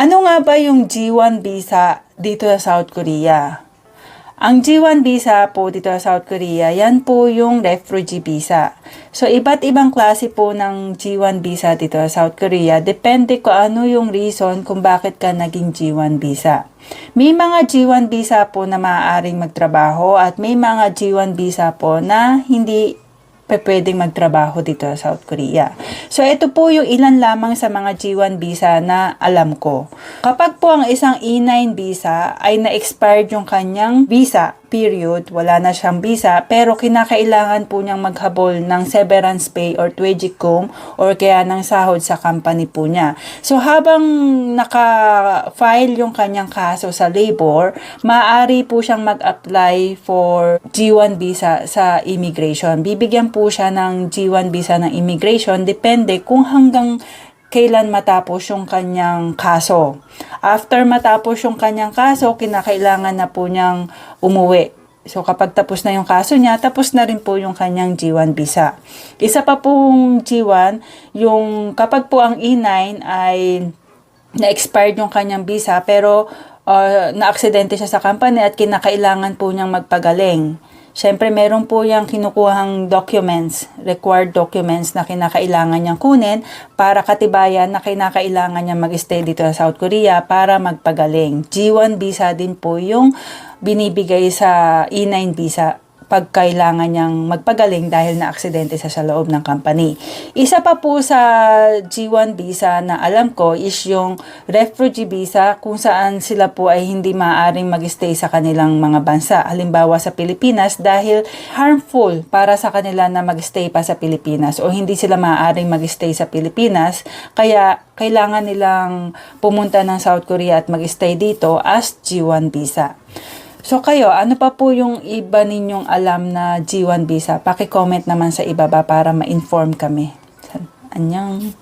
Ano nga ba yung G1 visa dito sa South Korea? Ang G1 visa po dito sa South Korea, yan po yung refugee visa. So, iba't ibang klase po ng G1 visa dito sa South Korea. Depende ko ano yung reason kung bakit ka naging G1 visa. May mga G1 visa po na maaaring magtrabaho at may mga G1 visa po na hindi pe pwedeng magtrabaho dito sa South Korea. So, ito po yung ilan lamang sa mga G1 visa na alam ko. Kapag po ang isang E9 visa ay na-expired yung kanyang visa, period, wala na siyang visa, pero kinakailangan po niyang maghabol ng severance pay or twejikum or kaya ng sahod sa company po niya. So, habang naka-file yung kanyang kaso sa labor, maaari po siyang mag-apply for G1 visa sa immigration. Bibigyan po siya ng G1 visa ng immigration, depende kung hanggang kailan matapos yung kanyang kaso. After matapos yung kanyang kaso, kinakailangan na po niyang umuwi. So kapag tapos na yung kaso niya, tapos na rin po yung kanyang G1 visa. Isa pa pong G1, yung kapag po ang E9 ay na-expired yung kanyang visa pero uh, na-aksidente siya sa company at kinakailangan po niyang magpagaling. Siyempre, meron po yung kinukuhang documents, required documents na kinakailangan niyang kunin para katibayan na kinakailangan niyang mag-stay dito sa South Korea para magpagaling. G1 visa din po yung binibigay sa E9 visa pag kailangan niyang magpagaling dahil na aksidente sa sa loob ng company. Isa pa po sa G1 visa na alam ko is yung refugee visa kung saan sila po ay hindi maaaring mag-stay sa kanilang mga bansa. Halimbawa sa Pilipinas dahil harmful para sa kanila na mag-stay pa sa Pilipinas o hindi sila maaaring mag-stay sa Pilipinas kaya kailangan nilang pumunta ng South Korea at mag-stay dito as G1 visa. So kayo, ano pa po yung iba ninyong alam na G1 visa? Paki-comment naman sa ibaba para ma-inform kami. Anyang.